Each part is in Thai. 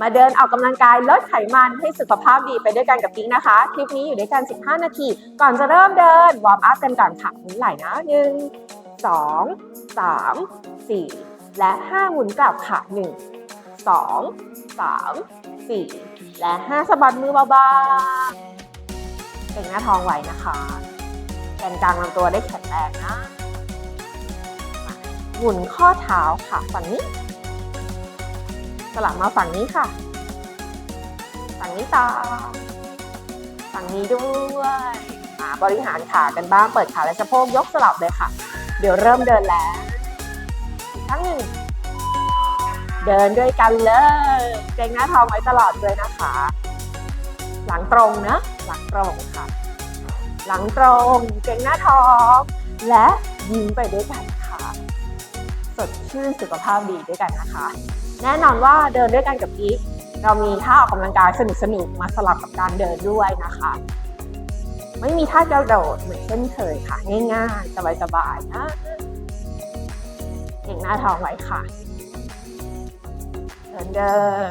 มาเดินออกกำลังกายลดไขมันให้สุขภาพดีไปด้วยกันกับกิ๊กนะคะ คลิปนี้อยู่ด้วยกัน 15 นาที ก่อนจะเริ่มเดิน วอร์มอัพกันก่อนค่ะหมุนไหล่นะหนึ่งสองสามสี่และห้าหมุนกลับค่ะหนึ่งสองสามสี่และห้าสะบัดมือเบาๆเก่งหน้าท้องไว้นะคะแกนกลางลำตัวได้แข็งแรงนะหมุนข้อเท้าค่ะฝั่งนี้ สลับมาฝั่งนี้ค่ะ ฝั่งนี้ต่อฝั่งนี้ด้วยมาบริหารขากันบ้าง เปิดขาและสะโพกยกสลับเลยค่ะ เดี๋ยวเริ่มเดินแล้วอีกครั้งหนึ่ง เดินด้วยกันเลยเกรงหน้าท้องไว้ตลอดเลยนะคะ หลังตรงนะ หลังตรงค่ะ หลังตรงเกรงหน้าท้อง และยิ้มไปด้วยกันค่ะ สดชื่นสุขภาพดีด้วยกันนะคะ แน่นอนว่าเดินด้วยกันกับกิ๊กเรามีท่าออกกำลังกายสนุกๆมาสลับกับการเดินด้วยนะคะ ไม่มีท่ากระโดดเหมือนเช่นเคยค่ะ ง่ายๆ สบายๆนะเก่งหน้าท้องไว้ค่ะ เดินเดิน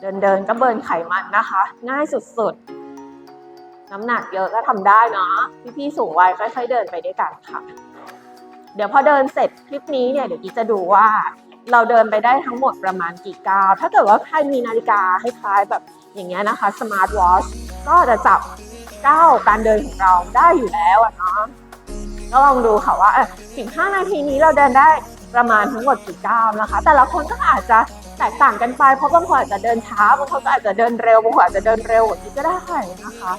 เดินเดินก็เบิร์นไขมันนะคะ ง่ายสุดๆ น้ำหนักเยอะก็ทำได้เนาะพี่ๆสูงวัยค่อยๆเดินไปด้วยกันค่ะ เดี๋ยวพอเดินเสร็จคลิปนี้เนี่ยเดี๋ยวกิจะดูว่า เราเดินไปได้ทั้งหมดประมาณกี่ก้าวถ้าเกิดว่าใครมีนาฬิกาคล้ายๆแบบอย่างเงี้ยนะคะสมาร์ทวอชก็จะจับก้าวการเดินของเราได้อยู่แล้วเนาะก็ลองดูค่ะว่าเออ15นาทีนี้เราเดินได้ประมาณทั้งหมดกี่ก้าวนะคะ แต่ละคนก็อาจจะแตกต่างกันไปเพราะบางคนอาจจะเดินช้าบางคนก็อาจจะเดินเร็วบางคนอาจจะเดินเร็วกว่านี้ก็ได้นะคะ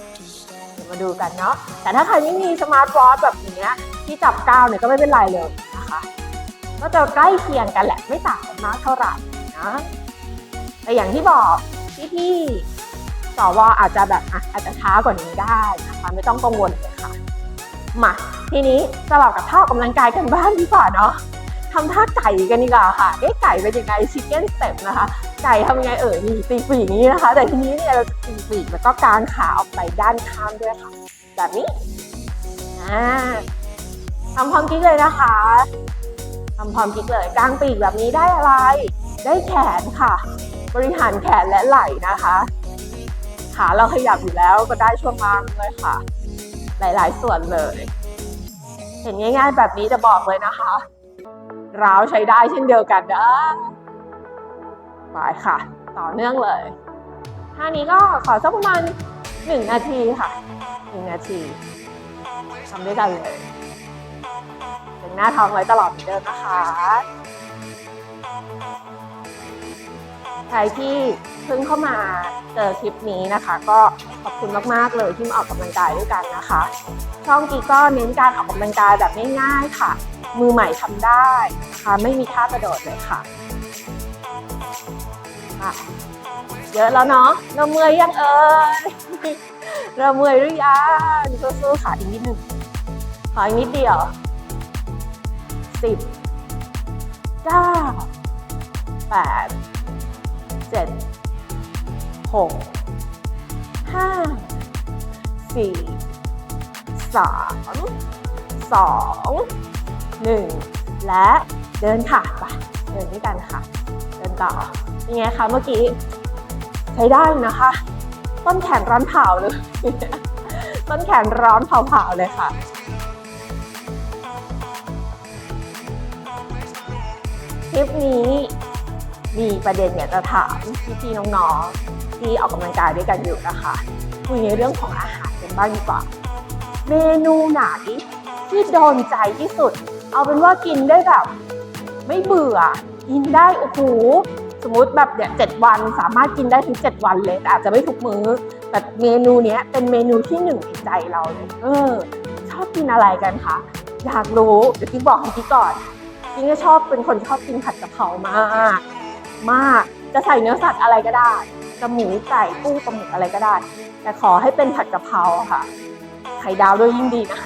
มาดูกันเนาะแต่ถ้าใครไม่มีสมาร์ทวอชแบบนี้ที่จับก้าวเนี่ยก็ไม่เป็นไรเลยนะคะก็จะใกล้เคียงกันแหละไม่ต่างกันมากเท่าไหร่นะแต่อย่างที่บอกพี่ๆสวอาจจะแบบอะอาจจะช้ากว่านี้ได้นะคะ ไม่ต้องกังวลเลยค่ะมาทีนี้สลับกับท่าออกกำลังกายกันบ้างดีกว่าเนาะทำท่าไก่กันดีกว่าค่ะเอ๊ะไก่เป็นยังไงชิคเก้นสเต็ปนะคะ ไก่ทำยังไงเอ่ยนี่ตีปีกอย่างนี้นะคะ แต่ทีนี้เนี่ยเราจะตีปีกแล้วก็กางขาออกไปด้านข้างด้วยค่ะ แบบนี้อ่าทำพร้อมกิ๊กเลยนะคะทำพร้อมกิ๊กเลยกางปีกแบบนี้ได้อะไร ได้แขนค่ะ บริหารแขนและไหล่นะคะ ขาเราขยับอยู่แล้วก็ได้ช่วงล่างด้วยค่ะ หลายๆ ส่วนเลย เห็นง่ายๆแบบนี้จะบอกเลยนะคะร้าวใช้ได้เช่นเดียวกันนะ ไปค่ะ ต่อเนื่องเลยท่านี้ก็ขอสักประมาณหนึ่งนาทีค่ะหนึ่งนาทีทำด้วยกันเลยเป็นหน้าท้องไว้ตลอดเหมือนเดิมนะคะใครที่เพิ่งเข้ามาเจอคลิปนี้นะคะ ก็ขอบคุณมากๆเลยที่มาออกกำลังกายด้วยกันนะคะ ช่องกีก็เน้นการออกกำลังกายแบบง่ายๆค่ะ มือใหม่ทำได้นะคะไม่มีท่ากระโดดเลยค่ะ อะ เยอะแล้วเนาะเราเมื่อยยังเอ่ยเราเมื่อยหรือยังสู้ๆค่ะอีกนิดหนึ่งขออีกนิดเดียวสิบเก้าแปดเจ็ดหกห้าสี่สามสองหนึ่งและเดินค่ะไปเดินด้วยกันค่ะ เดินต่อ ยังไงคะเมื่อกี้ใช้ได้นะคะ ต้นแขนร้อนเผาเลย ต้นแขนร้อนเผาๆเลยค่ะคลิปนี้มีประเด็นอยากจะถามพี่ๆน้องๆ ที่ออกกำลังกายด้วยกันอยู่นะคะคุยในเรื่องของอาหารกันบ้างดีกว่า เมนูไหนที่โดนใจที่สุด เอาเป็นว่ากินได้แบบ ไม่เบื่อ กินได้โอ้โห สมมติแบบเนี่ยเจ็ดวันสามารถกินได้ถึงเจ็ดวันเลยแต่อาจจะไม่ทุกมื้อแต่เมนูเนี้ยเป็นเมนูที่หนึ่งในใจเราเลยเออ ชอบกินอะไรกันคะอยากรู้เดี๋ยวพี่บอกให้พี่ก่อนจริงก็ชอบเป็นคนชอบกินผัดกะเพรามากมากจะใส่เนื้อสัตว์อะไรก็ได้จะหมูไก่กุ้งปลาหมึกอะไรก็ได้ แต่ขอให้เป็นผัดกะเพราค่ะไข่ดาวด้วยยิ่งดีนะ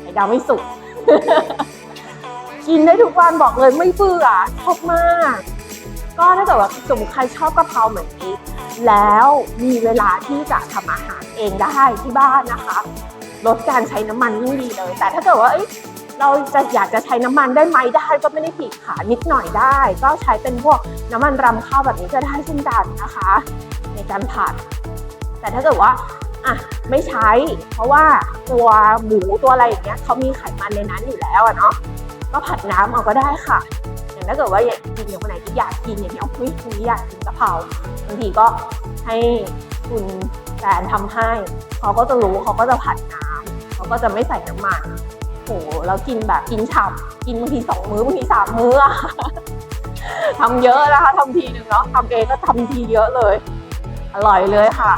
ไข่ดาวไม่สุกกินได้ทุกวันบอกเลยไม่เบื่อชอบมาก ก็ถ้าเกิดว่าสมมติใครชอบกะเพราเหมือนนี้แล้วมีเวลาที่จะทำอาหารเองได้ที่บ้านนะคะ ลดการใช้น้ำมันยิ่งดีเลย แต่ถ้าเกิดว่าเราจะอยากจะใช้น้ำมันได้ไหมได้ก็ไม่ได้ผิดค่ะนิดหน่อยได้ ก็ใช้เป็นพวกน้ำมันรำข้าวแบบนี้ก็ได้เช่นกันนะคะ ในการผัด แต่ถ้าเกิดว่าอะไม่ใช้ เพราะว่าตัวหมูตัวอะไรอย่างเงี้ยเขามีไขมันในนั้นอยู่แล้วอะเนาะก็ผัดน้ำเอาก็ได้ค่ะ ถ้าเกิดว่าอยากกินอย่างคนไหนที่อยากกินอย่างเงี้ยคุยคุยอยากกินกะเพราบางทีก็ให้คุณแฟนทำให้เขาก็จะรู้เขาก็จะผัดน้ำเขาก็จะไม่ใส่น้ำมันโหแล้วกินแบบกินฉ่ำกินบางทีสองมื้อบางทีสามมื้ออะทำเยอะนะคะทำทีหนึ่งเนาะทำเองก็ทำทีเยอะเลย อร่อยเลยค่ะ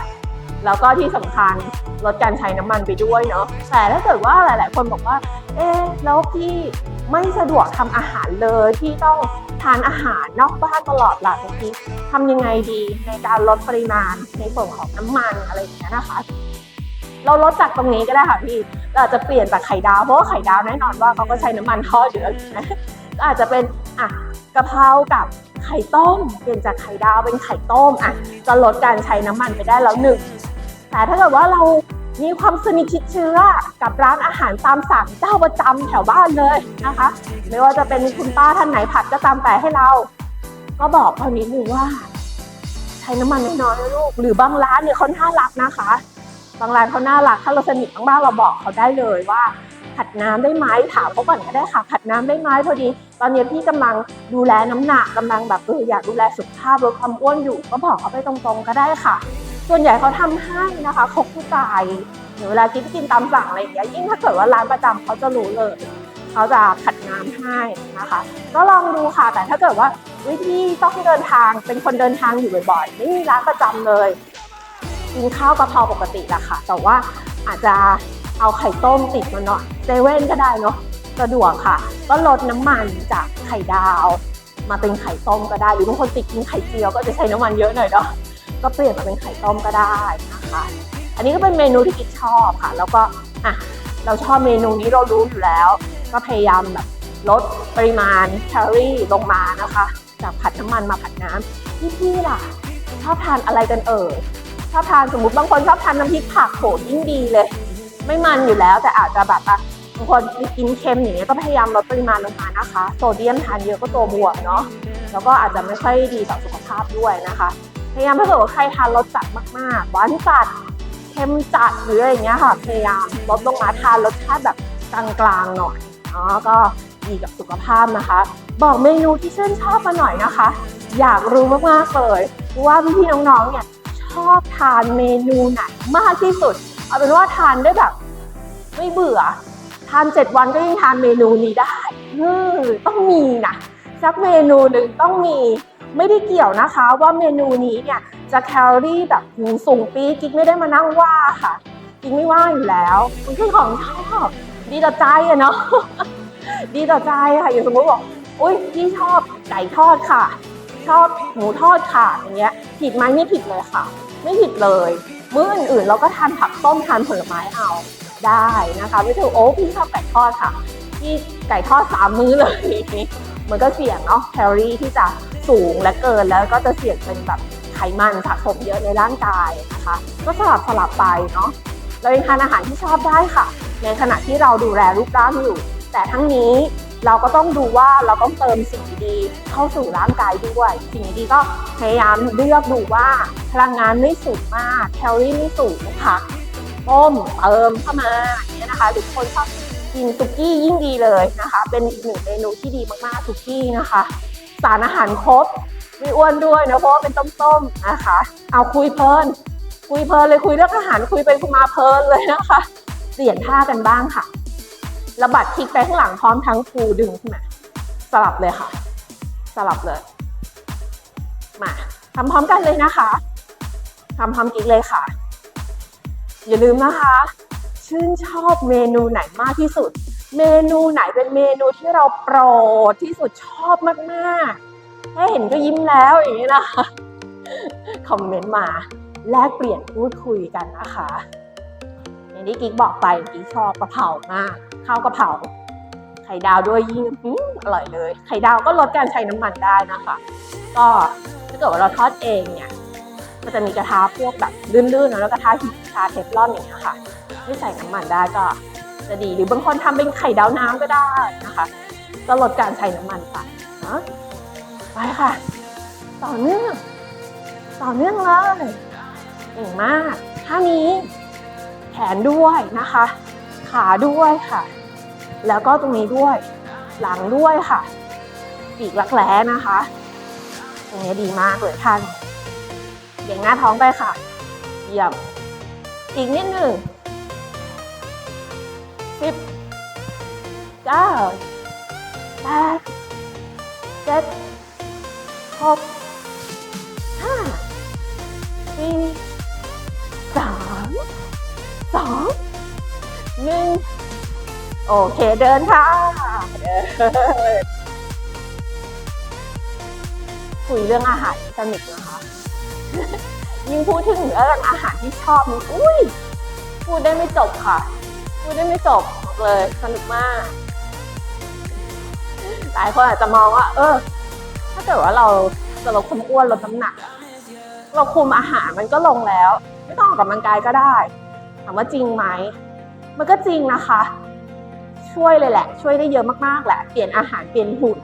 แล้วก็ที่สำคัญลดการใช้น้ำมันไปด้วยเนาะแต่ถ้าเกิดว่าหลาย ๆ คนบอกว่า เอ๊แล้วพี่ ไม่สะดวกทำอาหารเลยที่ต้องทานอาหารนอกบ้านตลอดล่ะพี่ทำยังไงดีในการลดปริมาณในส่วนของน้ำมันอะไรอย่างเงี้ยนะคะ เราลดจากตรงนี้ก็ได้ค่ะพี่เราอาจจะเปลี่ยนจากไข่ดาวเพราะว่าไข่ดาวแน่นอนว่าเขาก็ใช้น้ำมันทอดอยู่แล้วนะก็อาจจะเป็นอะกะเพรากับไข่ต้ม เปลี่ยนจากไข่ดาวเป็นไข่ต้มอะจะลดการใช้น้ำมันไปได้แล้วหนึ่งแต่ถ้าเกิดว่าเรา มีความสนิทชิดเชื้อกับร้านอาหารตามสั่งเจ้าประจำแถวบ้านเลยนะคะ ไม่ว่าจะเป็นคุณป้าท่านไหนผัดก็ตามแต่ให้เรา ก็บอกเขานิดนึงว่า ใช้น้ำมันน้อยๆนะลูกหรือบางร้านเนี่ยเขาน่ารักนะคะ บางร้านเขาน่ารักถ้าเราสนิทมากๆเราบอกเขาได้เลยว่าผัดน้ำได้ไหมถามเขาก่อนก็ได้ค่ะผัดน้ำได้ไหมพอดี ตอนนี้พี่กำลังดูแลน้ำหนักกำลังแบบเอออยากดูแลสุขภาพลดความอ้วนอยู่ ก็บอกเขาไปตรงๆก็ได้ค่ะ ส่วนใหญ่เขาทำให้นะคะเขาเข้าใจหรือเวลากินกินตามสั่งอะไรอย่างเงี้ยยิ่งถ้าเกิดว่าร้านประจำเขาจะรู้เลยเขาจะผัดน้ำให้นะคะ ก็ลองดูค่ะ แต่ถ้าเกิดว่าวิธีต้องเดินทางเป็นคนเดินทางอยู่บ่อยๆ ไม่มีร้านประจำเลยกินข้าวกะเพราปกติแหละค่ะ แต่ว่าอาจจะเอาไข่ต้มติดมาหน่อยเซเว่นก็ได้เนาะสะดวกค่ะ ก็ลดน้ำมันจากไข่ดาว มาเป็นไข่ต้มก็ได้หรือบางคนติดกินไข่เจียวก็จะใช้น้ำมันเยอะหน่อยเนาะ ก็เปลี่ยนมาเป็นไข่ต้มก็ได้นะคะ อันนี้ก็เป็นเมนูที่กิ๊กชอบค่ะ แล้วก็อะเราชอบเมนูนี้เรารู้อยู่แล้ว ก็พยายามแบบลดปริมาณแคลอรี่ลงมานะคะ จากผัดน้ำมันมาผัดน้ำพี่พี่ๆล่ะ ชอบทานอะไรกันเอ่ยชอบทานสมมติบางคนชอบทานน้ำพริกผักโหยิ่งดีเลย ไม่มันอยู่แล้วแต่อาจจะแบบอะบางคนกินเค็มอย่างเงี้ยก็พยายามลดปริมาณลงมานะคะ โซเดียมทานเยอะก็ตัวบวกเนาะแล้วก็อาจจะไม่ค่อยดีต่อสุขภาพด้วยนะคะ พยายามถ้าเกิดว่าใครทานรสจัดมากๆหวานจัดเค็มจัดหรืออะไรอย่างเงี้ยค่ะ พยายามลดลงมาทานรสชาติแบบกลางๆหน่อยเนาะก็ดีกับสุขภาพนะคะ บอกเมนูที่ชื่นชอบมาหน่อยนะคะ อยากรู้มากๆเลยว่าพี่ๆน้องๆเนี่ยชอบทานเมนูไหนมากที่สุด เอาเป็นว่าทานได้แบบ ไม่เบื่อ ทานเจ็ดวันก็ยังทานเมนูนี้ได้ต้องมีนะสักเมนูหนึ่งต้องมี ไม่ได้เกี่ยวนะคะว่าเมนูนี้เนี่ยจะแคลอรี่แบบหูสูงปีกิ๊กไม่ได้มานั่งว่าค่ะกิ๊กไม่ว่าอยู่แล้วมันคือของชอบดีต่อใจอะเนาะดีต่อใจค่ะอย่างสมมติบอกอุ้ยพี่ชอบไก่ทอดค่ะ ชอบหมูทอดค่ะอย่างเงี้ยผิดไหมไม่ผิดเลยค่ะ ไม่ผิดเลย มื้ออื่นๆ เราก็ทานผักต้มทานผลไม้เอาได้นะคะไม่ถูกโอ้พี่ชอบไก่ทอดค่ะพี่ไก่ทอดสามมื้อเลย มันก็เสี่ยงเนาะแคลอรี่ที่จะสูงและเกินแล้วก็จะเสี่ยงเป็นแบบไขมันสะสมเยอะในร่างกายนะคะ ก็สลับสลับไปเนาะเรายังทานอาหารที่ชอบได้ค่ะ ในขณะที่เราดูแลรูปร่างอยู่ แต่ทั้งนี้เราก็ต้องดูว่าเราต้องเติมสิ่งดีๆเข้าสู่ร่างกายด้วย สิ่งดีๆก็พยายามเลือกดูว่าพลังงานไม่สูงมาก แคลอรี่ไม่สูงผักต้มเติมเข้ามาอย่างเงี้ยนะคะหรือคนชอบ กินสุกี้ยิ่งดีเลยนะคะ เป็นอีกหนึ่งเมนูที่ดีมากๆสุกี้นะคะ สารอาหารครบไม่อ้วนด้วยนะเพราะว่าเป็นต้มๆนะคะ เอาคุยเพลิน คุยเพลินเลยคุยเรื่องอาหารคุยไปคุยมาเพลินเลยนะคะเปลี่ยนท่ากันบ้างค่ะระบัดคลิกไปข้างหลังพร้อมทั้งฟูดึงขึ้นมาสลับเลยค่ะ สลับเลย มาทำพร้อมกันเลยนะคะทำพร้อมกิ๊กเลยค่ะ อย่าลืมนะคะ ชื่นชอบเมนูไหนมากที่สุด เมนูไหนเป็นเมนูที่เราโปรดที่สุดชอบมากๆแค่เห็นก็ยิ้มแล้วอย่างนี้นะคะคอมเมนต์มาแลกเปลี่ยนพูดคุยกันนะคะอย่างที่กิ๊กบอกไปกิ๊กชอบกะเพรามากข้าวกะเพราไข่ดาวด้วยยิ่งอร่อยเลย ไข่ดาวก็ลดการใช้น้ำมันได้นะคะ ก็ถ้าเกิดว่าเราทอดเองเนี่ยมันจะมีกระทะพวกแบบลื่นๆนะแล้วกระทะหินกระทะเทฟลอนอย่างเงี้ยค่ะ ที่ใส่น้ำมันได้ก็จะดีหรือบางคนทำเป็นไข่ดาวน้ำก็ได้นะคะก็ลดการใช้น้ำมันไปนะไปค่ะ ต่อเนื่อง ต่อเนื่องเลยเก่งมากท่านี้ แขนด้วยนะคะ ขาด้วยค่ะ แล้วก็ตรงนี้ด้วย หลังด้วยค่ะ ปีกรักแร้นะคะ ตรงนี้ดีมากเลยท่านเบี่ยงหน้าท้องไปค่ะ เยี่ยม อีกนิดหนึ่ง สิบเก้าแปดเจ็ดหกห้าสี่สามสองหนึ่งโอเคเดินค่ะเดินคุยเรื่องอาหารสนุกนะคะ ยิ่งพูดถึงเรื่องอาหารที่ชอบนี่อุ้ยพูดได้ไม่จบค่ะ พูดได้ไม่จบเลย สนุกมาก หลายคนอาจจะมองว่า เออ ถ้าเกิดว่าเราจะลดความอ้วนลดน้ำหนัก เราคุมอาหารมันก็ลงแล้ว ไม่ต้องออกกำลังกายก็ได้ ถามว่าจริงไหม มันก็จริงนะคะ ช่วยเลยแหละ ช่วยได้เยอะมากๆแหละ เปลี่ยนอาหารเปลี่ยนหุ่น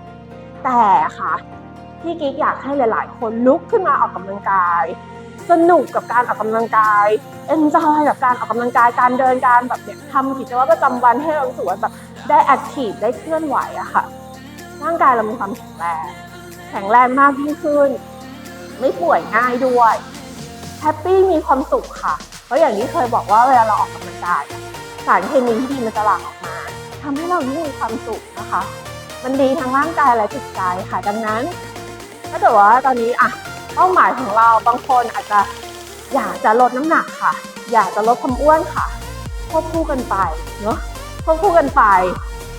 แต่ค่ะพี่กิ๊กอยากให้หลาย ๆ คนลุกขึ้นมาออกกำลังกาย สนุกกับการออกกำลังกายเอนจอยกับการออกกำลังกายการเดินการแบบเนี่ยทำกิจวัตรประจำวันให้เราสว่าแบบได้แอคทีฟได้เคลื่อนไหวอะค่ะ ร่างกายเรามีความแข็งแรงแข็งแรงมากยิ่งขึ้น ไม่ป่วยง่ายด้วยแฮปปี้มีความสุขค่ะ เพราะอย่างที่เคยบอกว่าเวลาเราออกกำลังกายสารเคมีที่ดีมันจะหลั่งออกมาทำให้เรายิ่งมีความสุขนะคะ มันดีทั้งร่างกายและจิตใจค่ะ ดังนั้น ถ้าเกิดว่าตอนนี้อะ เป้าหมายของเราบางคนอาจจะอยากจะลดน้ำหนักค่ะ อยากจะลดความอ้วนค่ะควบคู่กันไปเนาะควบคู่กันไป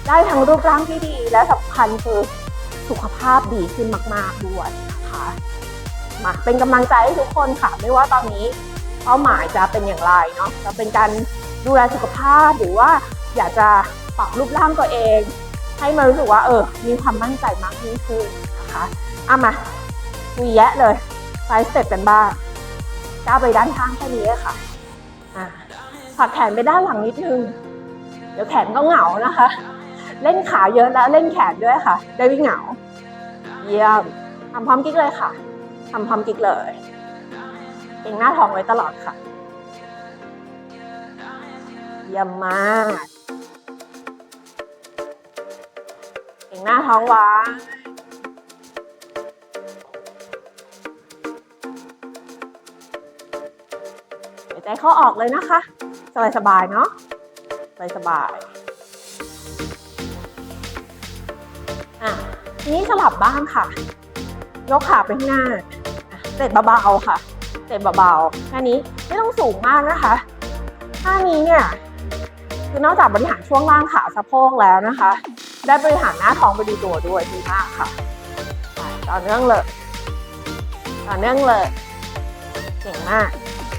ได้ทั้งรูปร่างที่ดีและสำคัญคือสุขภาพดีขึ้นมาก ๆด้วยนะคะมาเป็นกำลังใจให้ทุกคนค่ะ ไม่ว่าตอนนี้เป้าหมายจะเป็นอย่างไรเนาะจะเป็นการดูแลสุขภาพหรือว่าอยากจะปรับรูปร่างตัวเอง ให้มันรู้สึกว่าเออมีความมั่นใจมากยิ่งขึ้นนะคะเอามา มีแยะเลยไซส์สเต็ปกันบ้างก้าวไปด้านข้างแค่นี้ค่ะอ่าผลักแขนไปด้านหลังนิดนึง เดี๋ยวแขนก็เหงานะคะ เล่นขาเยอะแล้วเล่นแขนด้วยค่ะ ได้ไม่เหงา เยี่ยมทำพร้อมกิ๊กเลยค่ะทำพร้อมกิ๊กเลยเก่งหน้าท้องไว้ตลอดค่ะ เยี่ยมมากเก่งหน้าท้องไว้ายใจเข้าออกเลยนะคะ สบายๆเนาะสบายๆอะนี้สลับบ้างค่ะยกขาไปข้างหน้าเตะเบาๆค่ะเตะเบาๆแค่นี้ไม่ต้องสูงมากนะคะท่านี้เนี่ยคือนอกจากบริหารช่วงล่างขาสะโพกแล้วนะคะ ได้บริหารหน้าท้องไปดีตัวด้วยดีมากค่ะต่อเนื่องเลยต่อเนื่องเลยเก่งมาก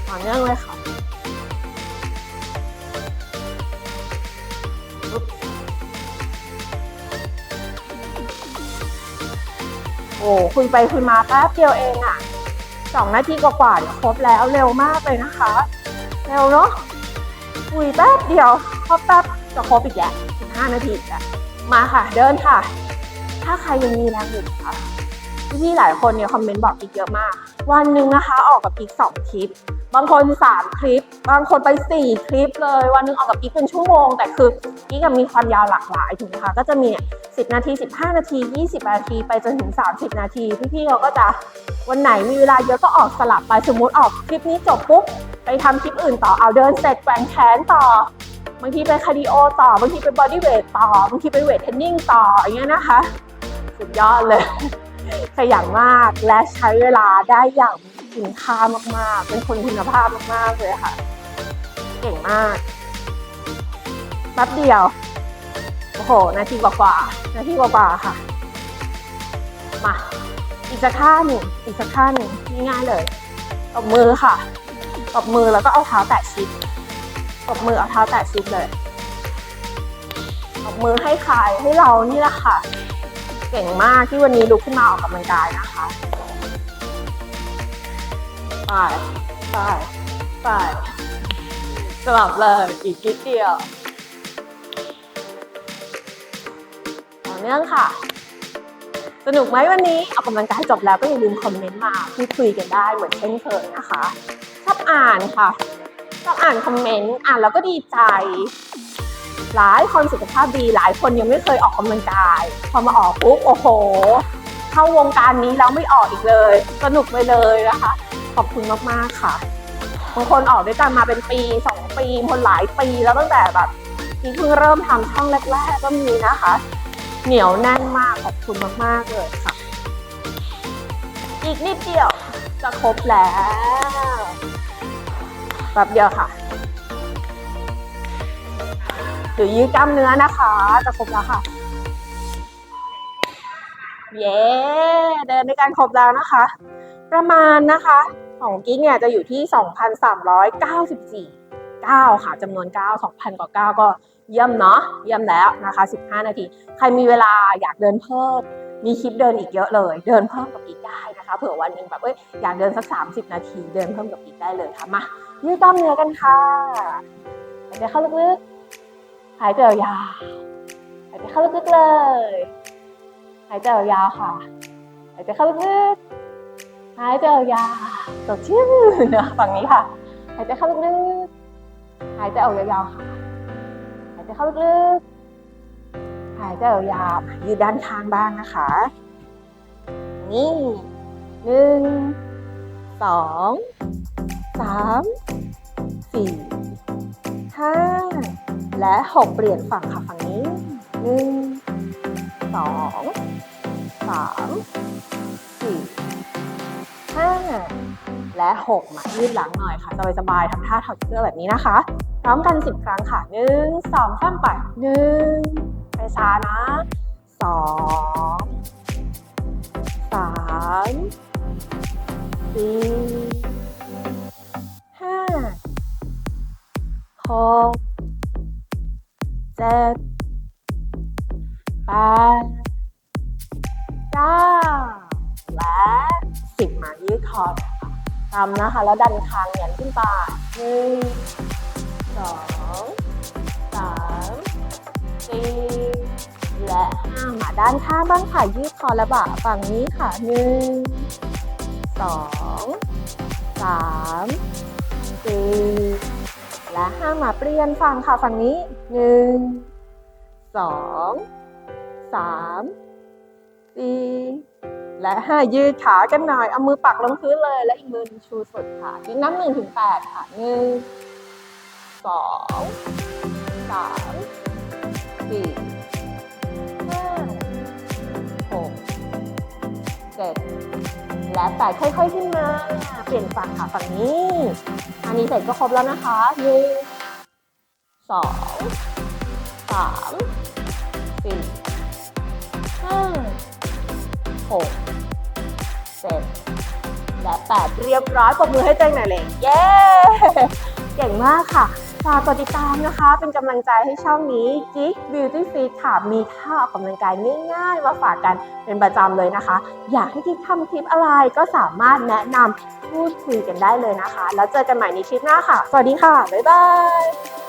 ต่อเนื่องเลยค่ะโอ้คุยไปคุยมาแป๊บเดียวเองอะสองนาทีกว่าๆเดี๋ยวครบแล้วเร็วมากเลยนะคะ เร็วเนาะคุยแป๊บเดียวพอแป๊บจะครบอีกแล้ว15นาทีอีกแล้วมาค่ะ เดินค่ะ ถ้าใครยังมีแรงอยู่ค่ะพี่ๆหลายคนเนี่ยคอมเมนต์บอกอีกเยอะมาก วันหนึ่งนะคะ ออกกับอีกสองคลิป บางคน 3 คลิป บางคนไป 4 คลิปเลย วันหนึงออกกับอีกเป็นชั่วโมง แต่คืออีกมีความยาวหลากหลายถูกไหมคะก็จะมี10นาที 15 นาที 20 นาที ไปจนถึง 30 นาที พี่ๆเขาก็จะวันไหนมีเวลาเยอะก็ออกสลับไปสมมติออกคลิปนี้จบปุ๊บไปทำคลิปอื่นต่อเอาเดินเสร็จแกว่งแขนต่อบางทีไปคาร์ดิโอต่อบางทีไปบอดี้เวทต่อบางทีไปเวทเทรนนิ่งต่ออย่างเงี้ยนะคะ สุดยอดเลยขยันมากและใช้เวลาได้อย่างมี คุณค่ามากๆ เป็นคนคุณภาพมากๆเลยค่ะ เก่งมากแป๊บเดียว โอ้โห นาทีกว่าๆ นาทีกว่าๆ ค่ะ มา อีกสักท่าหนึ่งอีกสักท่าหนึ่งง่ายๆเลยตบมือค่ะตบมือแล้วก็เอาเท้าแตะชิดตบมือเอาเท้าแตะชิดเลยตบมือให้ใครให้เรานี่แหละค่ะ เก่งมากที่วันนี้ลุกขึ้นมาออกกำลังกายนะคะ ไปไปไปสลับเลยอีกนิดเดียวต่อเนื่องค่ะ สนุกไหมวันนี้ออกกำลังกายจบแล้วก็อย่าลืมคอมเมนต์มาพูดคุยกันได้เหมือนเช่นเคยนะคะชอบอ่านค่ะชอบอ่านคอมเมนต์อ่านแล้วก็ดีใจหลายคนสุขภาพดีหลายคนยังไม่เคยออกกำลังกาย พอมาออกปุ๊บโอ้โห เข้าวงการนี้แล้วไม่ออกอีกเลย สนุกไปเลยนะคะ ขอบคุณมากๆค่ะบางคนออกด้วยกันมาเป็นปีสองปีคนหลายปีแล้วตั้งแต่แบบที่เพิ่งเริ่มทำช่องแรกๆก็มีนะคะ เหนียวแน่นมากขอบคุณมากๆเลยค่ะ อีกนิดเดียวจะครบแล้วแบบเดียวค่ะหรือยืดกล้ามเนื้อนะคะ จะครบแล้วค่ะ เย้ เดินด้วยกันครบแล้วนะคะ ประมาณนะคะของกิ๊กเนี่ยจะอยู่ที่ 2,394 9 ค่ะจำนวน 9 2,000กว่า9ก็เยี่ยมเนาะเยี่ยมแล้วนะคะ 15 นาที ใครมีเวลาอยากเดินเพิ่ม มีคลิปเดินอีกเยอะเลย เดินเพิ่มกับกิ๊กได้นะคะ เผื่อวันหนึ่งแบบเอ้ยอยากเดินสัก 30 นาที เดินเพิ่มกับกิ๊กได้เลยค่ะมายืดกล้ามเนื้อกันค่ะหายใจเข้าลึกๆหายใจยาวหายใจเข้าลึกๆเลย หายใจยาวค่ะ หายใจเข้าลึกๆหายใจออกยาวสดชื่นนะฝั่งนี้ค่ะ หายใจเข้าลึกๆหายใจออกยาวๆค่ะ หายใจเข้าลึกๆหายใจออกยาวยืดด้านข้างบ้างนะคะ นี่หนึ่งสองสามสี่ห้าและหกเปลี่ยนฝั่งค่ะฝั่งนี้หนึ่งสอง สามสี่ห้าและหกมายืดหลังหน่อยค่ะสบายๆทำท่าถอดเสื้อแบบนี้นะคะ พร้อมกันสิบครั้งค่ะหนึ่งสองสามไปหนึ่งไปช้านะสองสามสี่ห้าหกเจ็ดแปดาและสิบมายืดคอค่ะทำนะคะ แล้วดันคางเหยียนขึ้นไปหนึ่งสองสามสี่และห้ามาด้านข้างบ้างค่ะ ยืดคอและบ่าฝั่งนี้ค่ะหนึ่งสองสามสี่และห้ามาเปลี่ยนฝั่งค่ะฝั่งนี้หนึ่งสองสาม สี่และห้ายืดขากันหน่อย เอามือปักลงพื้นเลย และอีกมือนชูสุดค่ะยิงน้ำหนึ่งถึงแปดค่ะหนึ่งสองสามสี่ห้าหกเจ็ดและแปดค่อยๆขึ้นมา เปลี่ยนฝั่งค่ะฝั่งนี้ อันนี้เสร็จก็ครบแล้วนะคะหนึ่งสองสามสี่ห้า หกเจ็ดและแปดเรียบร้อยปรบมือให้เจ้งหน่อยเลย เย้ เก่งมากค่ะฝากกดติดตามนะคะ เป็นกำลังใจให้ช่องนี้ Geek Beauty Fit ค่ะ มีท่าออกกำลังกายง่ายๆ มาฝากกันเป็นประจำเลยนะคะ อยากให้กิ๊กทำคลิปอะไรก็สามารถแนะนำพูดคุยกันได้เลยนะคะ แล้วเจอกันใหม่ในคลิปหน้าค่ะ สวัสดีค่ะ บ๊ายบาย